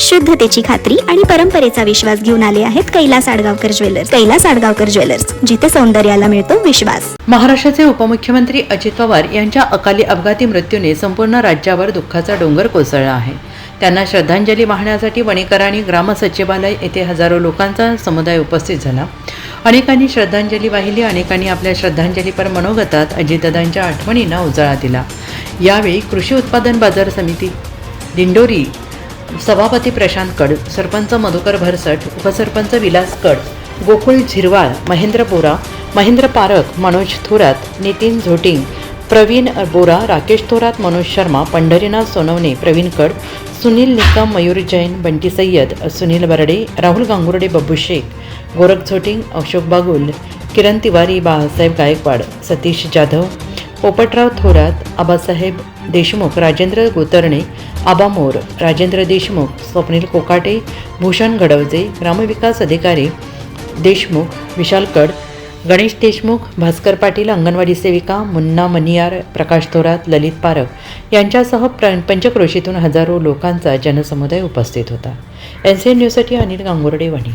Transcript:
शुद्धतेची खात्री आणि परंपरेचा विश्वास घेऊन आले आहेत कैलास आडगावकर ज्वेलर्स. कैलास आडगावकर ज्वेलर्स जिथे सौंदर्याला मिळतो विश्वास. महाराष्ट्राचे उपमुख्यमंत्री अजित पवार यांच्या अकाली अपघाती मृत्यूने संपूर्ण राज्यावर दुःखाचा डोंगर कोसळला आहे. त्यांना श्रद्धांजली वाहण्यासाठी वणीकरांनी ग्रामसचिवालय येथे हजारो लोकांचा समुदाय उपस्थित झाला. अनेकांनी श्रद्धांजली वाहिली अनेकांनी आपल्या श्रद्धांजलीपर मनोगतात अजितदादांच्या आठवणींना उजाळा दिला. यावेळी कृषी उत्पादन बाजार समिती दिंडोरी सभापती प्रशांत कड सरपंच मधुकर भरसट उपसरपंच विलास कड गोकुळ झिरवाळ महेंद्र बोरा महेंद्र पारख मनोज थोरात नितीन झोटिंग प्रवीण बोरा राकेश थोरात मनोज शर्मा पंढरीनाथ सोनवणे प्रवीण कड सुनील निकम मयूर जैन बंटी सय्यद सुनील बर्डे राहुल गांगुर्डे बब्बू शेख गोरख झोटिंग अशोक बागुल किरण तिवारी बाळासाहेब गायकवाड सतीश जाधव पोपटराव थोरात आबासाहेब देशमुख राजेंद्र गोतरणे आबा मोर राजेंद्र देशमुख स्वप्नील कोकाटे भूषण गडवजे ग्रामविकास अधिकारी देशमुख विशाल कड गणेश देशमुख भास्कर पाटील अंगणवाडी सेविका मुन्ना मनियार प्रकाश थोरात ललित पारख यांच्यासह प्र पंचक्रोशीतून हजारो लोकांचा जनसमुदाय उपस्थित होता. एन सी एन न्यूजसाठी अनिल गांगुर्डे वणी.